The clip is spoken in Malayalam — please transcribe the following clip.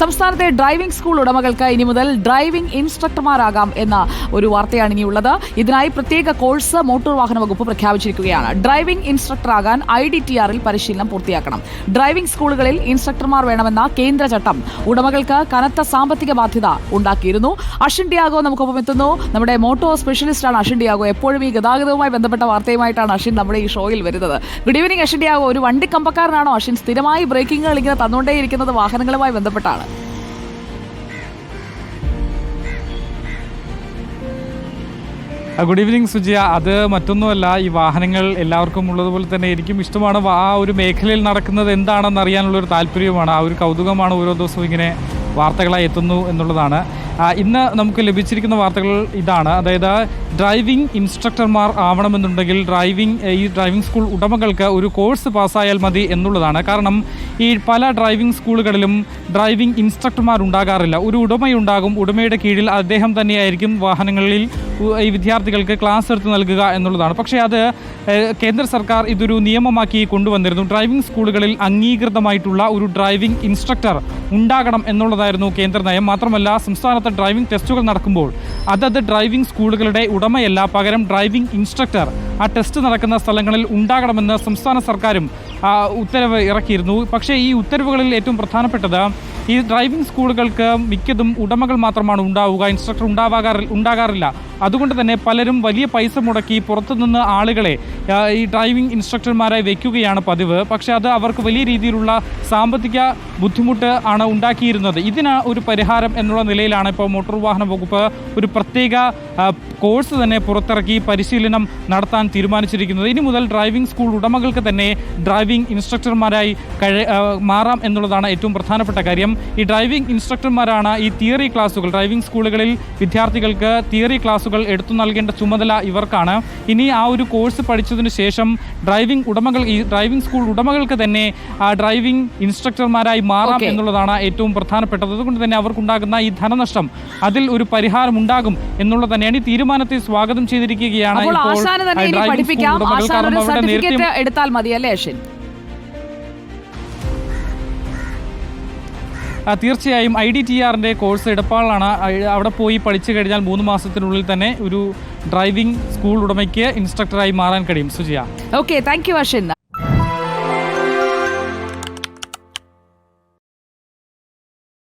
സംസ്ഥാനത്തെ ഡ്രൈവിംഗ് സ്കൂൾ ഉടമകൾക്ക് ഇനി മുതൽ ഡ്രൈവിംഗ് ഇൻസ്ട്രക്ടർമാരാകാം എന്ന ഒരു വാർത്തയാണ് ഇനിയുള്ളത്. ഇതിനായി പ്രത്യേക കോഴ്സ് മോട്ടോർ വാഹന വകുപ്പ് പ്രഖ്യാപിച്ചിരിക്കുകയാണ്. ഡ്രൈവിംഗ് ഇൻസ്ട്രക്ടറാകാൻ ഐ ഡി ടി ആറിൽ പരിശീലനം പൂർത്തിയാക്കണം. ഡ്രൈവിംഗ് സ്കൂളുകളിൽ ഇൻസ്ട്രക്ടർമാർ വേണമെന്ന കേന്ദ്ര ചട്ടം ഉടമകൾക്ക് കനത്ത സാമ്പത്തിക ബാധ്യത ഉണ്ടാക്കിയിരുന്നു. അഷിൻ ഡിയാഗോ നമുക്കൊപ്പം എത്തുന്നു. നമ്മുടെ മോട്ടോർ സ്പെഷ്യലിസ്റ്റാണ് അഷിൻ ഡിയാഗോ. എപ്പോഴും ഈ ഗതാഗതവുമായി ബന്ധപ്പെട്ട വാർത്തയുമായിട്ടാണ് അഷിൻ നമ്മുടെ ഈ ഷോയിൽ വരുന്നത്. Good evening Ashin Diego. ഒരു വണ്ടി കമ്പക്കാരനാണോ അഷിൻ സ്ഥിരമായി ബ്രേക്കിങ്ങുകൾ ഇങ്ങനെ തന്നുകൊണ്ടേയിരിക്കുന്നത് വാഹനങ്ങളുമായി ബന്ധപ്പെട്ടാണ്. Good evening Sujiya. അത് മറ്റൊന്നുമല്ല ഈ വാഹനങ്ങൾ എല്ലാവർക്കും ഉള്ളതുപോലെ തന്നെ എനിക്കും ഇഷ്ടമാണ്. ആ ഒരു മേഖലയിൽ നടക്കുന്നത് എന്താണെന്ന് അറിയാനുള്ള ഒരു താല്പര്യമാണ് ആ ഒരു കൗതുകമാണ് ഓരോ ദിവസവും ഇങ്ങനെ വാർത്തകളായി എത്തുന്നു എന്നുള്ളതാണ്. ഇന്ന് നമുക്ക് ലഭിച്ചിരിക്കുന്ന വാർത്തകൾ ഇതാണ്. അതായത് ഡ്രൈവിംഗ് ഇൻസ്ട്രക്ടർമാർ ആവണമെന്നുണ്ടെങ്കിൽ ഡ്രൈവിംഗ് ഈ ഡ്രൈവിംഗ് സ്കൂൾ ഉടമകൾക്ക് ഒരു കോഴ്സ് പാസ്സായാൽ മതി എന്നുള്ളതാണ്. കാരണം ഈ പല ഡ്രൈവിംഗ് സ്കൂളുകളിലും ഡ്രൈവിംഗ് ഇൻസ്ട്രക്ടർമാർ ഉണ്ടാകാറില്ല ഒരു ഉടമയുണ്ടാകും ഉടമയുടെ കീഴിൽ അദ്ദേഹം തന്നെയായിരിക്കും വാഹനങ്ങളിൽ ഈ വിദ്യാർത്ഥികൾക്ക് ക്ലാസ് എടുത്ത് നൽകുക എന്നുള്ളതാണ്. പക്ഷേ അത് കേന്ദ്ര സർക്കാർ ഇതൊരു നിയമമാക്കി കൊണ്ടുവന്നിരുന്നു. ഡ്രൈവിംഗ് സ്കൂളുകളിൽ അംഗീകൃതമായിട്ടുള്ള ഒരു ഡ്രൈവിംഗ് ഇൻസ്ട്രക്ടർ ഉണ്ടാകണം എന്നുള്ളതായിരുന്നു കേന്ദ്ര നയം. മാത്രമല്ല സംസ്ഥാനത്ത് ഡ്രൈവിംഗ് ടെസ്റ്റുകൾ നടക്കുമ്പോൾ അതത് ഡ്രൈവിംഗ് സ്കൂളുകളുടെ ഉടമയല്ല. പകരം ഡ്രൈവിംഗ് ഇൻസ്ട്രക്ടർ ആ ടെസ്റ്റ് നടക്കുന്ന സ്ഥലങ്ങളിൽ ഉണ്ടാകണമെന്ന് സംസ്ഥാന സർക്കാരും ഉത്തരവ് ഇറക്കിയിരുന്നു. പക്ഷേ ഈ ഉത്തരവുകളിൽ ഏറ്റവും പ്രധാനപ്പെട്ടത് ഈ ഡ്രൈവിംഗ് സ്കൂളുകൾക്ക് മിക്കതും ഉടമകൾ മാത്രമാണ് ഉണ്ടാവുക ഇൻസ്ട്രക്ടർ ഉണ്ടാവാകാറി ഉണ്ടാകാറില്ല. അതുകൊണ്ട് തന്നെ പലരും വലിയ പൈസ മുടക്കി പുറത്തുനിന്ന് ആളുകളെ ഈ ഡ്രൈവിംഗ് ഇൻസ്ട്രക്ടർമാരായി വെക്കുകയാണ് പതിവ്. പക്ഷേ അത് അവർക്ക് വലിയ രീതിയിലുള്ള സാമ്പത്തിക ബുദ്ധിമുട്ട് ആണ് ഉണ്ടാക്കിയിരുന്നത്. ഇതിന് ഒരു പരിഹാരം എന്നുള്ള നിലയിലാണ് ഇപ്പോൾ മോട്ടോർ വാഹന വകുപ്പ് ഒരു പ്രത്യേക കോഴ്സ് തന്നെ പുറത്തിറക്കി പരിശീലനം നടത്താൻ തീരുമാനിച്ചിരിക്കുന്നത്. ഇനി മുതൽ ഡ്രൈവിംഗ് സ്കൂൾ ഉടമകൾക്ക് തന്നെ ഡ്രൈവിംഗ് ഇൻസ്ട്രക്ടർമാരായി മാറാം എന്നുള്ളതാണ് ഏറ്റവും പ്രധാനപ്പെട്ട കാര്യം. ഈ ഡ്രൈവിംഗ് ഇൻസ്ട്രക്ടർമാരാണ് ഈ തിയറി ക്ലാസ്സുകൾ ഡ്രൈവിംഗ് സ്കൂളുകളിൽ വിദ്യാർത്ഥികൾക്ക് തിയറി ക്ലാസ്സുകൾ എടുത്തു നൽകേണ്ട ചുമതല ഇവർക്കാണ്. ഇനി ആ ഒരു കോഴ്സ് പഠിച്ചതിന് ശേഷം ഡ്രൈവിംഗ് ഉടമകൾ ഈ ഡ്രൈവിംഗ് സ്കൂൾ ഉടമകൾക്ക് തന്നെ ആ ഡ്രൈവിംഗ് ഇൻസ്ട്രക്ടർമാരായി മാറാം എന്നുള്ളതാണ് ഏറ്റവും പ്രധാനപ്പെട്ടത്. അതുകൊണ്ട് തന്നെ അവർക്കുണ്ടാകുന്ന ഈ ധനനഷ്ടം അതിൽ ഒരു പരിഹാരം ഉണ്ടാകും എന്നുള്ളത് തന്നെയാണ് ഈ തീരുമാനത്തെ സ്വാഗതം ചെയ്തിരിക്കുകയാണ് അപ്പോൾ ഇപ്പോൾ ആശാന് തീർച്ചയായും ഐ ഡി ടി ആറിന്റെ കോഴ്സ് ഇടപ്പാളാണ് അവിടെ പോയി പഠിച്ചു കഴിഞ്ഞാൽ മൂന്ന് മാസത്തിനുള്ളിൽ തന്നെ ഒരു ഡ്രൈവിംഗ് സ്കൂൾ ഉടമയ്ക്ക് ഇൻസ്ട്രക്ടറായി മാറാൻ കഴിയും. Sujiya. Okay thank you Ashin